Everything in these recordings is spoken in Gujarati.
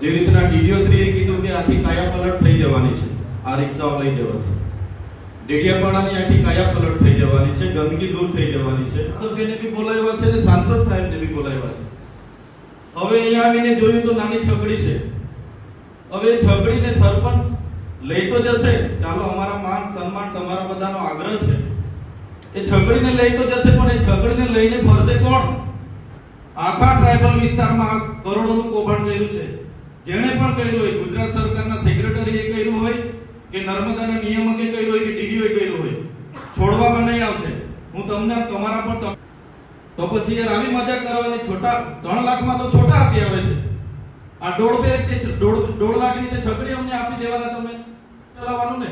જે રીતના ટીડીઓ શ્રીએ કીધું કે આખી કાયા પલટ થઈ જવાની છે, આ રિક્ષાઓ લઈ જવાથી. ડેડિયાપાડાની આખી કાયા પલટ થઈ જવાની છે, ગંદકી દૂર થઈ જવાની છે. સભ્યને બી બોલાવ્યા છે અને સાંસદ સાહેબને બી બોલાવ્યા છે. હવે અહીંયા આવીને જોયું તો નાની છકડી છે. હવે છકડીને સરપંચ લઈ તો જશે. ચાલો, અમારા માન સન્માન, તમારા બધાનો આગ્રહ છે. એ છકડીને લઈ તો જશે, પણ એ છકડીને લઈને ફરશે કોણ? આખા ટ્રાઇબલ વિસ્તારમાં કરોડોનું કૌભાંડ કર્યું છે. જેણે પણ કર્યું હોય, ગુજરાત સરકારના સેક્રેટરીએ કર્યું હોય, કે નર્મદાના નિયામકે કર્યું હોય, કે ડીડીઓએ કર્યું હોય, છોડવામાં નહીં આવશે. હું તમને તમારા પર તો પછી યાર આવી મજા કરવાની છોટા ત્રણ લાખમાં તો છોટા આપી આવે છે. આ દોઢ બે તે દોઢ દોઢ લાખની તે છકડી અમને આપી દેવાના તમે. ચલાવવાનું ને.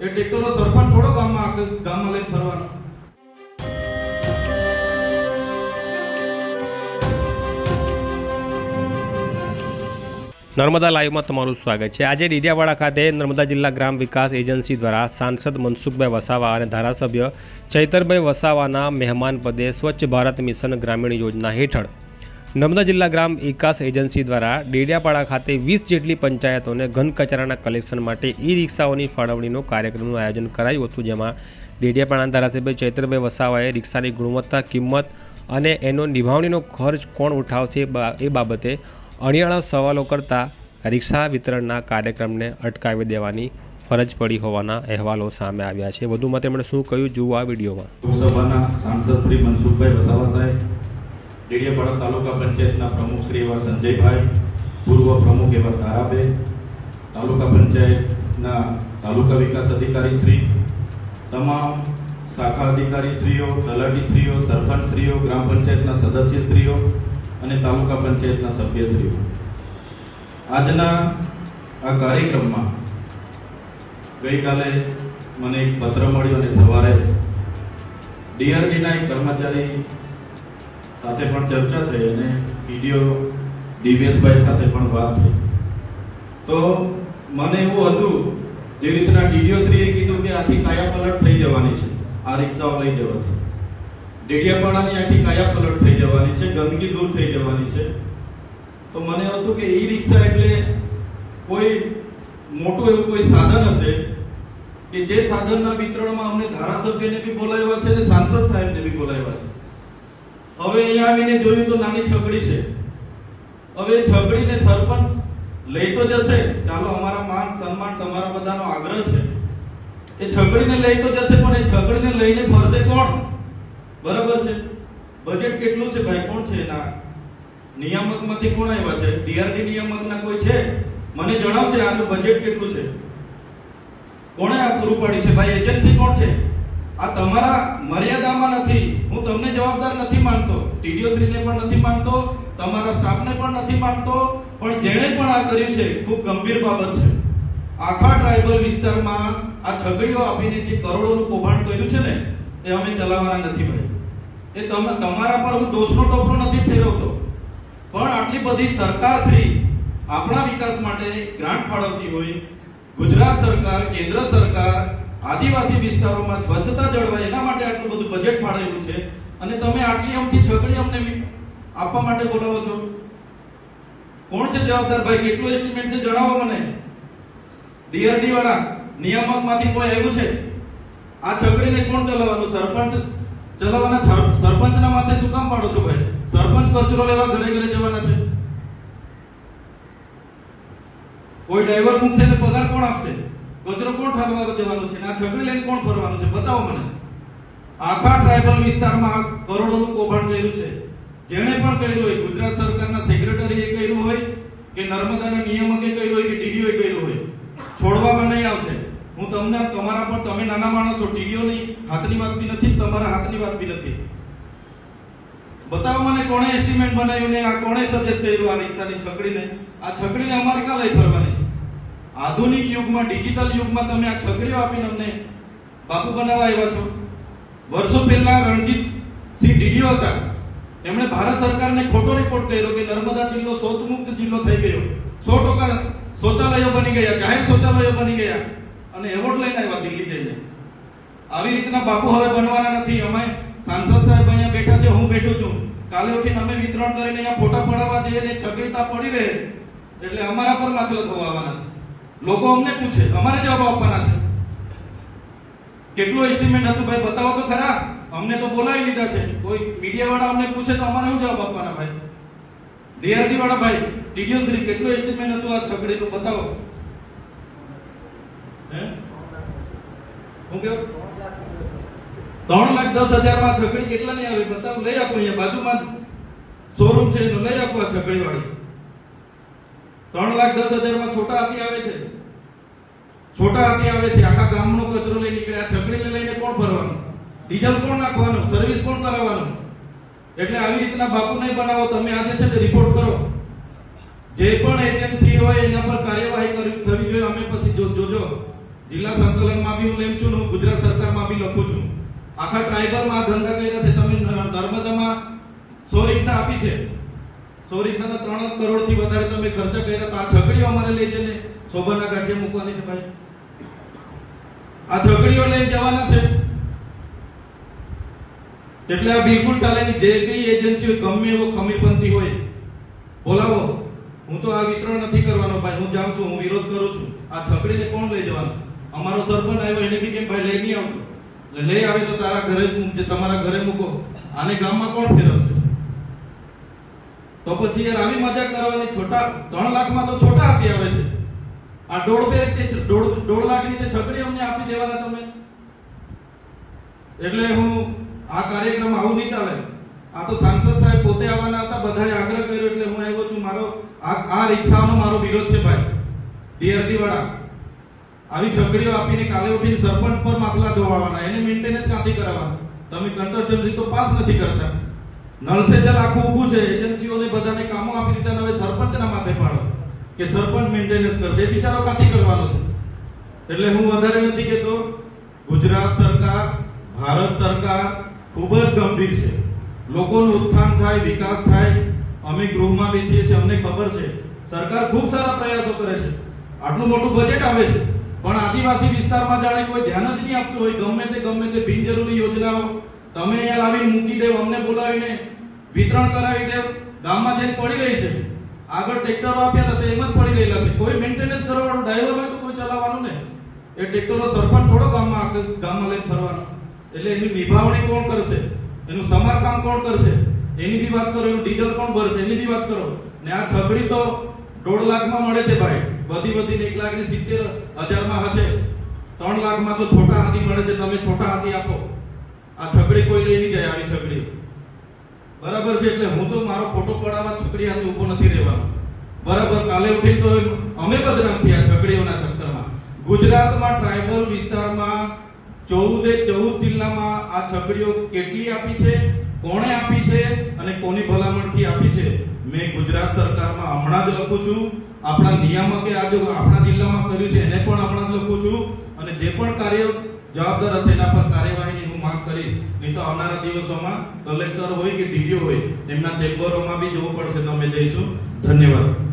એ ટ્રેક્ટરો સરપંચ થોડો ગામમાં ગામમાં લઈને ફરવાનો. નર્મદા લાઈવમાં તમારું સ્વાગત છે. આજે ડીડિયાવાડા ખાતે નર્મદા જિલ્લા ગ્રામ વિકાસ એજન્સી દ્વારા સાંસદ મનસુખભાઈ વસાવા અને ધારાસભ્ય ચૈતરભાઈ વસાવાના મહેમાન પદે સ્વચ્છ ભારત મિશન ગ્રામીણ યોજના હેઠળ નર્મદા જિલ્લા ગ્રામ વિકાસ એજન્સી દ્વારા ડેડિયાપાડા ખાતે વીસ જેટલી પંચાયતોને ઘન કચરાના કલેક્શન માટે ઈ રિક્ષાઓની ફાળવણીનો કાર્યક્રમનું આયોજન કરાયું હતું, જેમાં ડેડિયાપાડા ધારાસભ્ય ચૈતરભાઈ વસાવાએ રિક્ષાની ગુણવત્તા, કિંમત અને એનો નિભાવણીનો ખર્ચ કોણ ઉઠાવશે એ બાબતે અણિયાળા સવાલો કરતા રિક્ષા વિતરણના કાર્યક્રમને અટકાવી દેવાની ફરજ પડી હોવાના અહેવાલો સામે આવ્યા છે. વધુમાં તેમણે શું કહ્યું જુઓ આ વિડીયોમાં. લોકસભાના સાંસદ શ્રી મનસુખભાઈ વસાવા સાહેબ, ડેડિયાપાડા તાલુકા પંચાયતના પ્રમુખ શ્રી એવા સંજયભાઈ, પૂર્વ પ્રમુખ એવા તારાબે તાલુકા પંચાયતના તાલુકા વિકાસ અધિકારી શ્રી, તમામ શાખા અધિકારી શ્રીઓ તલાટી શ્રીઓ સરપંચ શ્રીઓ ગ્રામ પંચાયતના સદસ્ય શ્રીઓ અને તાલુકા પંચાયતના સભ્યશ્રીઓ. આજના આ કાર્યક્રમમાં ગઈકાલે મને એક પત્ર મળ્યો અને સવારે ડીઆરડીના એક કર્મચારી સાથે પણ ચર્ચા થઈ અને પીડીઓ દિવ્યેશભાઈ સાથે પણ વાત થઈ. તો મને એવું હતું, જે રીતના ટીડીઓ શ્રીએ કીધું કે આખી કાયા પલટ થઈ જવાની છે, આ રિક્ષાઓ લઈ જવાથી. ડેડિયાપાડાની આખી કાયા પલટ થઈ જવાની છે, ગંદકી દૂર થઈ જવાની છે. તો મને હતું કે ઈ રિક્ષા એટલે કોઈ મોટું એવું કોઈ સાધન હશે કે જે સાધનના વિતરણમાં અમને ધારાસભ્યને બી બોલાવ્યા છે અને સાંસદ સાહેબને બી બોલાવ્યા છે. હવે અહીંયા આવીને જોયું તો નાની છકડી છે. હવે છકડીને સરપંચ લઈ તો જશે. ચાલો, અમારા માન, સન્માન તમારા બધાનો આગ્રહ છે. એ છકડીને લઈ તો જશે, પણ એ છકડીને લઈને ફરશે કોણ? બરાબર છે? બજેટ કેટલું છે ભાઈ? કોણ છે એના? નિયામકમાંથી કોણ આવ્યા છે? ડીઆરડી નિયામકના કોઈ છે? મને જણાવશે આનું બજેટ કેટલું છે. કોણે આ પૂરું પાડ્યું છે? ભાઈ એજન્સી કોણ છે? આ તમારા મર્યાદામાં નથી. હું તમને જવાબદાર નથી માનતો. ટીડીઓ શ્રીને પણ નથી માનતો. તમારા સ્ટાફને પણ નથી માનતો. પણ જેણે પણ આ કર્યું છે, ખૂબ ગંભીર બાબત છે. આખા ટ્રાઇબલ વિસ્તારમાં આ છગડીઓ આપીને જે કરોડોનું કૌભાંડ કર્યું છે ને, એ અમે ચલાવવાના નથી ભાઈ. એ તમે તમારા પર હું દોષનો ટોપલો નથી ઠેરવતો પણ આટલી બધી સરકાર શ્રી આપણા વિકાસ માટે ગ્રાન્ટ ફાળવતી હોય, ગુજરાત સરકાર, કેન્દ્ર સરકાર, આદિવાસી વિસ્તારોમાં સ્વચ્છતા જળવાય એના માટે આટલું બધું બજેટ ફાળવેલું છે. અને તમે આટલી અમથી છકડી અમને આપવા માટે બોલાવો છો? કોણ છે જવાબદાર? ભાઈ, કેટલું એસ્ટિમેટ છે? જણાવો મને. ડીઆરડી વાળા નિયામકમાંથી કોઈ આવ્યું છે? આ છકડીને કોણ ચલાવવાનું? સરપંચ સર- સરપંચના માથે શું કામ પાડો છો ભાઈ? સરપંચ કચરો લેવા ઘરે ઘરે જવાના છે. કોઈ ડ્રાઈવર મૂકશે ને પગાર કોણ આપશે? કચરો કોણ ઠાલવા જવાનો છે? આ છગડી લઈને કોણ ફરવાનું છે? બતાવો મને. આખા ટ્રાઇબલ વિસ્તારમાં આ કરોડોનું કૌભાંડ કર્યું છે. જેણે પણ કર્યું હોય, ગુજરાત સરકારના સેક્રેટરીએ કર્યું હોય કે નર્મદાના નિયામકે કર્યું હોય કે ડીડીઓએ કર્યું હોય, છોડવામાં નહીં આવશે. હું તમને તમારા પર તમે નાના માણસો ટીડીઓની હાથની વાત બી નથી તમારા હાથની વાત બી નથી. બતાવો મને કોણે એસ્ટિમેટ બનાવ્યું ને આ કોણે સજેસ્ટ કર્યું આ રિક્ષાની છકડીને? આ છકડીને અમારે ક્યાં લઈ ફરવાની છે? આધુનિક યુગમાં ડિજિટલ યુગમાં તમે આ છકડીઓ આપીને અમને બાપુ બનાવવા આવ્યા છો. વર્ષો પહેલા રણજીત સિંહ ડીડીઓ હતા. એમણે ભારત સરકારને ખોટો રિપોર્ટ કર્યો કે નર્મદા જિલ્લો શૌચમુક્ત જિલ્લો થઈ ગયો. સો ટકા શૌચાલયો બની ગયા, જાહેર શૌચાલયો બની ગયા. અને એવોર્ડ લઈને આવ્યા દિલ્હી જઈને. આવી રીતના બાપુ હવે બનવાના નથી. અમે સાંસદ સાહેબ અહીંયા બેઠા છે, હું બેઠો છું. કાલે ઉઠીને અમે વિતરણ કરીને અહીંયા ફોટા પડાવવા જઈએ ને છગડીતા પડી રહે. એટલે અમારા પર માછલા થવા આવવાના છે. લોકો અમને પૂછે, અમારે જવાબ આપવાના છે. કેટલું એસ્ટિમેટ હતું ભાઈ? બતાવો તો ખરા. અમને તો બોલાવી લીધા છે. કોઈ મીડિયા વાળા અમને પૂછે તો અમારે શું જવાબ આપવાના ભાઈ? ડીઆરડી વાળા ભાઈ ટીડીઓ શ્રી કેટલું એસ્ટિમેટ હતું આ છગડીનું? બતાવો. હે? કેવું? ત્રણ લાખ દસ હજારમાં છકડી કેટલા ની આવે? બતાવ, લઈ આપો અહીંયા બાજુમાં શોરૂમ છે એનું, લઈ આપો આ છકડી વાળી ત્રણ લાખ દસ હજારમાં છોટા હાથી આવે છે. છોટા હાથી આવે છે. આખા ગામનો કચરો લઈ નીકળ્યા છકડીને લઈને કોણ ભરવાનું? ડીઝલ કોણ નાખવાનું? સર્વિસ કોણ કરાવવાનું? એટલે આવી રીતના બાપુ નહીં બનાવો. તમે આજે છે રિપોર્ટ કરો. જે પણ એજન્સી હોય એના પર કાર્યવાહી કરવી થવી જોઈએ. અમે પછી જોજો. જિલ્લા સંકલનમાં બી હું લેમ છું હું ગુજરાત સરકારમાં બી લખું છું. આખા ટ્રાઇબલમાં ધંધા કર્યા છે. તમે નર્મદામાં સો રિક્ષા આપી છે. સો રિક્ષાના ત્રણ કરોડથી વધારે તમે ખર્ચા કર્યા તો આ છકડીઓ અમારે લઈ જઈને શોભાના ગાંઠિયા મૂકવાની છે ભાઈ. આ છકડીઓ લઈને જવાના છે. એટલે આ બિલકુલ ચાલે નહીં. જે બી એજન્સીઓ ગમે એવો ખમીરપંથી હોય, બોલાવો. હું તો આ વિતરણ નથી કરવાનો ભાઈ. હું જાઉં છું, હું વિરોધ કરું છું. આ છકડીને કોણ લઈ જવાનું? અમારો સરપંચ આવ્યો, એને બી કેમ ભાઈ લઈ નહીં આવતો? એટલે લઈ આવે તો તારા ઘરે મૂકજે, તમારા ઘરે મૂકો. આને ગામમાં કોણ ફેરવશે? તો પછી યાર આવી મજા કરવાની છોટા, ત્રણ લાખમાં તો છોટા આપી આવે છે. આ દોઢ બે તે દોઢ દોઢ લાખની તે છકડી અમને આપી દેવાના તમે. એટલે હું આ કાર્યક્રમ આવું નહીં ચાલે. આ તો સાંસદ સાહેબ પોતે આવવાના હતા, બધાએ આગ્રહ કર્યો, એટલે હું આવ્યો છું. મારો આ આ રિક્ષાનો મારો વિરોધ છે ભાઈ ડીઆરટી વાળા. આવી છકડીઓ આપીને કાલે ઉઠીને સરપંચ પર માથલા ધોવાવાના, એને મેન્ટેનન્સ ક્યાંથી કરાવવાના? તમે કન્ટરજન્સી તો પાસ નથી કરતા. નળ જલ આખું ઊભું છે એજન્સીઓને બધાને કામો આપી દીધા હવે સરપંચના માથે પાડો. કે સરપંચ મેન્ટેનન્સ કરશે. એ બિચારો ક્યાંથી કરવાનો છે? એટલે હું વધારે નથી કહેતો, ગુજરાત સરકાર, ભારત સરકાર ખૂબ જ ગંભીર છે. લોકોનું ઉત્થાન થાય, વિકાસ થાય. અમે ગૃહમાં બેસીએ છીએ, અમને ખબર છે. સરકાર ખૂબ સારા પ્રયાસો કરે છે. આટલું મોટું બજેટ આવે છે. પણ આદિવાસી વિસ્તારમાં જાણે કોઈ ધ્યાન જ નહીં આપતું હોય, ગમે તે ગમે તે બિનજરૂરી યોજનાઓ. તમે અહીંયા લાવીને મૂકી દેવ, અમને બોલાવીને વિતરણ કરાવી દેવ. ગામમાં જઈને પડી રહી છે. આગળ ટ્રેક્ટરો આપ્યા હતા એમ જ પડી રહેલા છે. કોઈ મેન્ટેનન્સ કરવાવાળો ડ્રાઈવર હોય તો કોઈ ચલાવવાનું ને એ ટ્રેક્ટરો સરપંચ થોડો ગામમાં ગામમાં લઈને ફરવાનો. એટલે એની નિભાવણી કોણ કરશે? એનું સમારકામ કોણ કરશે? એની બી વાત કરો, એનું ડીઝલ કોણ ભરશે? એની બી વાત કરો. ને આ છગડી તો દોઢ લાખમાં મળે છે ભાઈ. બધી વધીને એક લાખ ને સિત્તેર હજારમાં હશે. ત્રણ લાખમાં તો છોટા હાથી મળે છે, તમે છોટા હાથી આપો. આ છકડી કોઈ લઈ નહીં જાય, આવી છકડી બરાબર છે, એટલે હું તો મારો ફોટો પડાવવા છકડી હાથે ઊભો નથી રહેવાનો. બરાબર, કાલે ઉઠી તો અમે બદનામ થયા છકડીઓના ચક્કરમાં. ગુજરાતમાં ટ્રાઇબલ વિસ્તારમાં ચૌદે ચૌદ જિલ્લામાં આ છકડીઓ કેટલી આપી છે, કોણે આપી છે અને કોની મેં ગુજરાત સરકારમાં હમણાં જ લખું છું. આપણા નિયામકે આજે આપણા જિલ્લામાં કર્યું છે, એને પણ હમણાં જ લખું છું. અને જે પણ કાર્ય જવાબદાર હશે એના પર કાર્યવાહીની હું માંગ કરીશ. નહીં તો આવનારા દિવસોમાં કલેક્ટર હોય કે ડીડીઓ હોય, એમના ચેમ્બરોમાં બી જવું પડશે. તો અમે જઈશું. ધન્યવાદ.